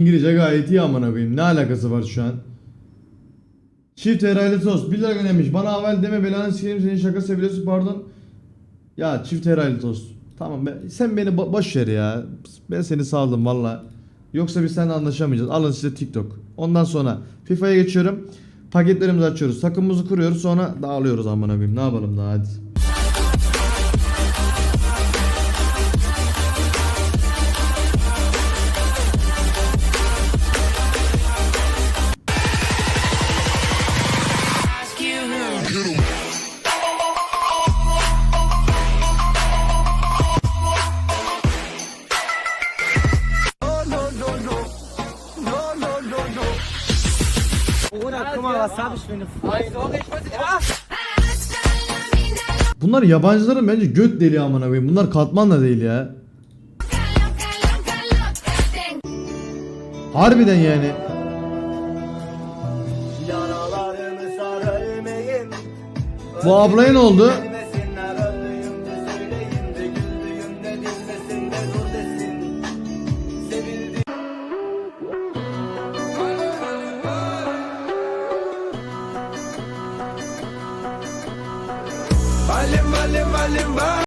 İngilizce gayet iyi amına koyayım. Ne alakası var şu an? Çift herhalde tost. 1 lira göndermiş. Bana haval deme belanı sikeyim senin şaka seviyorsun pardon. Ya çift herhalde tost. Tamam ben, sen beni bo- boş ver ya. Ben seni saldım valla. Yoksa biz seninle anlaşamayacağız. Alın size TikTok. Ondan sonra FIFA'ya geçiyorum. Paketlerimizi açıyoruz. Takımımızı kuruyoruz. Sonra dağılıyoruz amına koyayım. Ne yapalım daha hadi. Bunlar yabancıların bence göt deli amına koyayım. Bunlar katman da değil ya. Harbiden yani. Bu ablaya ne oldu?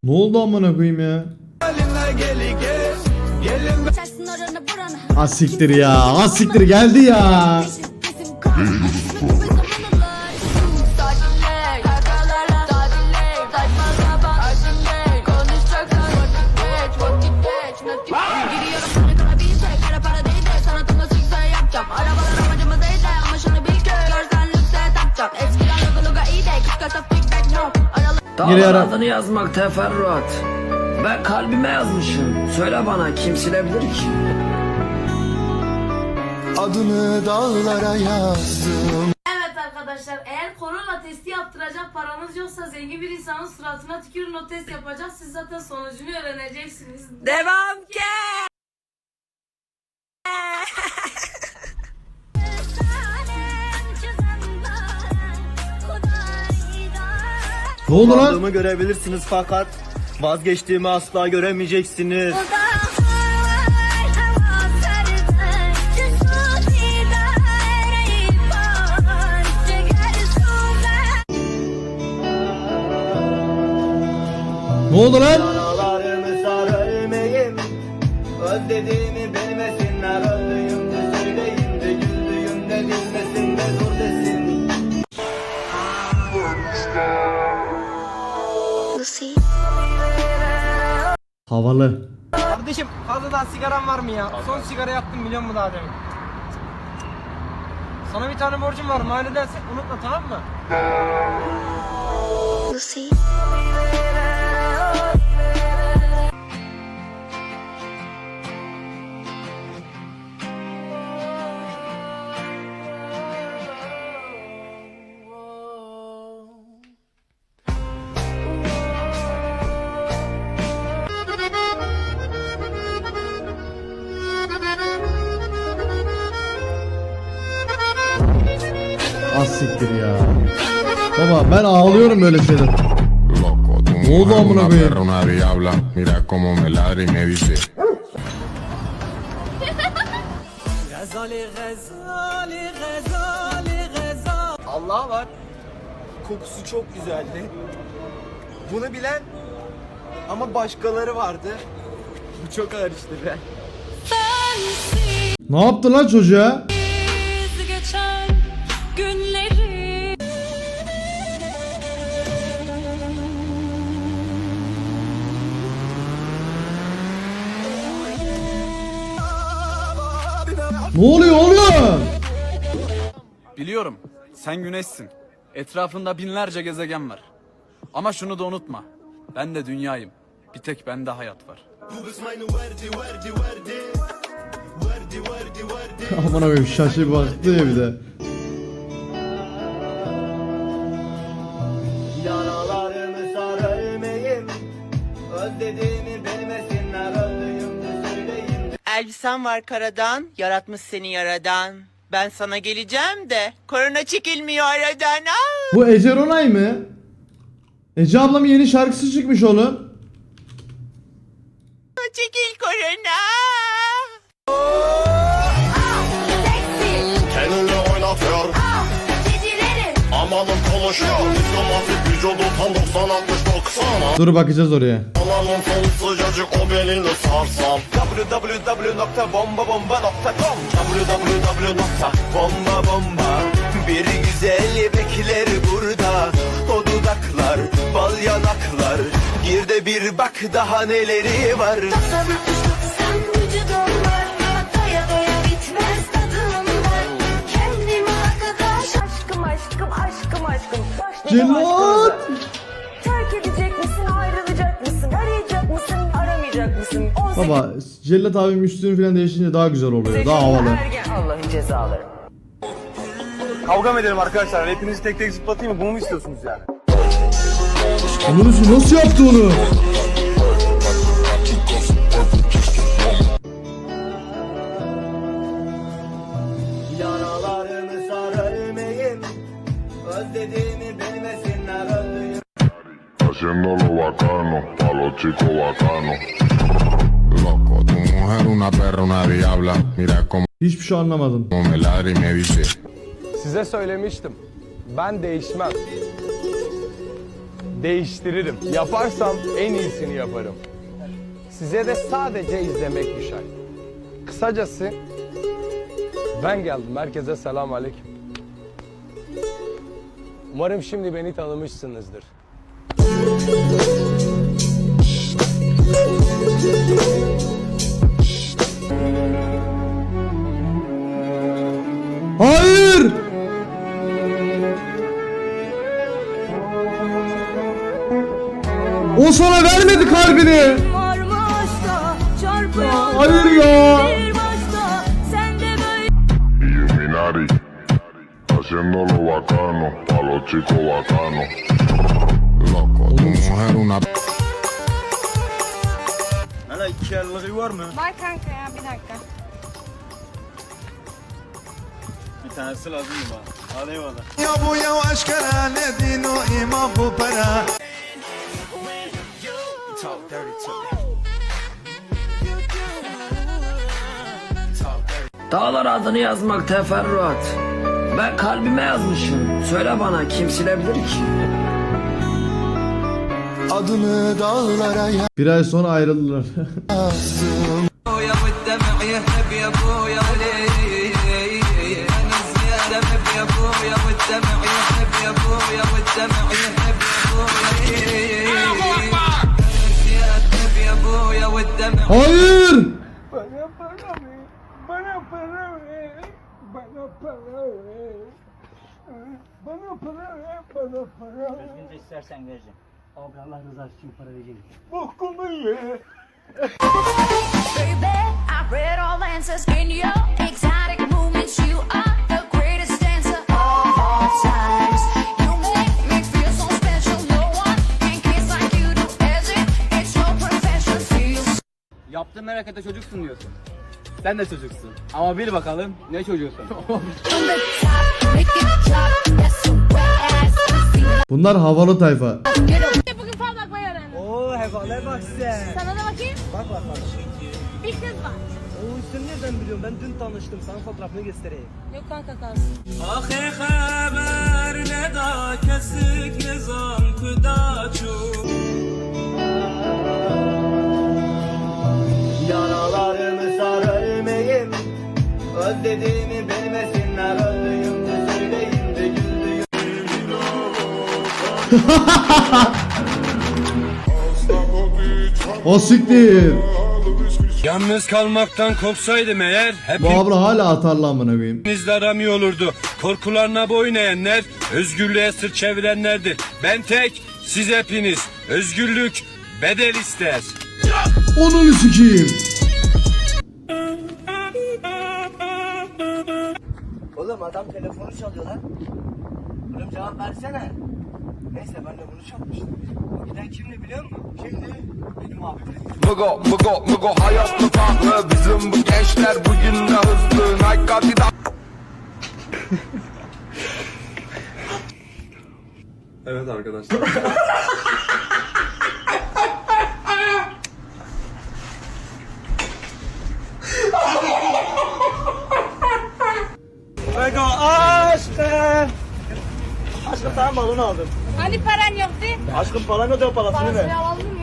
Ne oldu amına koyayım ya? valimler geli gel Gelin Açarsın oranı buranı. Ha siktir ya. Ha siktir geldi ya. Yine Dağlar yara- adını yazmak teferruat. Ben kalbime yazmışım. Söyle bana kim silebilir ki? Adını dağlara yazdım Evet arkadaşlar eğer korona testi yaptıracak paranız yoksa zengin bir insanın suratına tükürün o test yapacak siz zaten sonucunu öğreneceksiniz. Devam ki. Ne oldu lan? Varlığımı görebilirsiniz fakat Vazgeçtiğimi asla göremeyeceksiniz Ne oldu lan? Yaralarımı sar ölmeyim Havalı. Kardeşim fazladan sigaran var mı ya? Son sigara yaktım biliyor musun daha demin? Sana bir tane borcum var mahalleden unutma tamam mı? Az siktir ya. Baba ben ağlıyorum böyle şeyler. Loco, tu Ne oldu amına koyayım? perra, una diabla. Mira cómo me ladra y me dice. Allah var Kokusu çok güzeldi Bunu bilen ama başkaları vardı Bu çok ağır işte be Ne yaptı lan çocuğa? Günleri Ne oluyor oğlum? Biliyorum. Sen güneşsin. Etrafında binlerce gezegen var. Ama şunu da unutma. Ben de dünyayım. Bir tek bende hayat var. Aman koyayım şaşı baktı ya bir de. elbisen var karadan, yaratmış seni yaradan. Ben sana geleceğim de korona çekilmiyor aradan. Aa! Bu Ece Ronay mı? Ece ablamın yeni şarkısı çıkmış oğlum. Çekil korona. Kendini oynatıyor ah, Amanın konuşuyor Diplomatik vücudu tam 90 60 Dur bakacağız oraya. Www.bombabomba.com www.bombabomba Bir güzel bekler burada. O dudaklar, bal yanaklar. Gir de bir bak daha neleri var. Doksan 18 Baba Cellat abim üstünü falan değişince daha güzel oluyor. Daha havalı. Allah'ın cezaları Kavga mı edelim arkadaşlar? Hepinizi tek tek zıplatayım mı? Bunu mu istiyorsunuz yani? Anladın nasıl yaptı onu? Yaralarımı sar ölmeyim Özlediğimi bilmesinler öldüğüm Haciéndolo bacano, pa' los chicos bacanos. Loco, tu mujer una perra, una diabla. Mira cómo Hiçbir şey anlamadım. me ladra y me dice. Size söylemiştim. Ben değişmem. Değiştiririm. Yaparsam en iyisini yaparım. Size de sadece izlemek düşer. Kısacası ben geldim. Herkese selam aleyküm. Umarım şimdi beni tanımışsınızdır. Hayır! O sana vermedi kalbini. Hayır ya. Illuminati. Haciéndolo bacano, pa' los chicos bacanos. Loco, tu mujer una Yerleri var mı? Var kanka ya bir dakika Bir tanesi lazım mı bana? Al eyvallah Ya bu yavaş kara ne din o imam bu para Dağlar adını yazmak teferruat. Ben kalbime yazmışım. Söyle bana kim silebilir ki? Adını dağlara Bir ay sonra ayrıldılar. yazdım Hayır! Baby, I read all answers in your exotic movements. You are the greatest dancer of all times. You make me feel so special. No one can kiss like you do. As it, it's your profession. Feels Yaptığın harekete çocuksun diyorsun. Sen de çocuksun. Ama bil bakalım ne çocuğusun. Bunlar havalı tayfa. Sana da bakayım. Bak bak bak. Bir kız var. Oo sen nereden biliyorsun? Ben dün tanıştım. Sana fotoğrafını göstereyim. Yok kanka kalsın. Ahi haber ne da kesik ne zan kudaçu Yaralarımı sar ölmeyim Özlediğimi bilmesinler öldüğüm de söyleyin de güldüğüm O siktir. Yalnız kalmaktan korksaydım eğer Bu abla hala atarlı amına koyayım. hepinizle aram iyi olurdu. Korkularına boyun eğenler, özgürlüğe sırt çevirenlerdir. Ben tek, siz hepiniz. Özgürlük bedel ister. Onun sikeyim. Oğlum adam telefonu çalıyor lan Oğlum cevap versene Neyse ben de bunu çalmıştım giden kimdi biliyor musun? Kimdi? Benim abim Mugo, mugo, mugo hayat mı pahalı Bizim bu gençler bugün ne hızlı Nike Adidas Evet arkadaşlar. Lego aşkım. Aşkım sana balon aldım. Hani paran yoktu? Aşkım param yok ya parasını ver. aldın mı?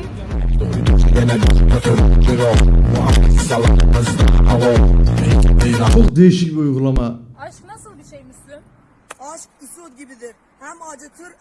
Çok değişik bir uygulama. Aşk nasıl bir şey? Aşk isot gibidir. Hem acıtır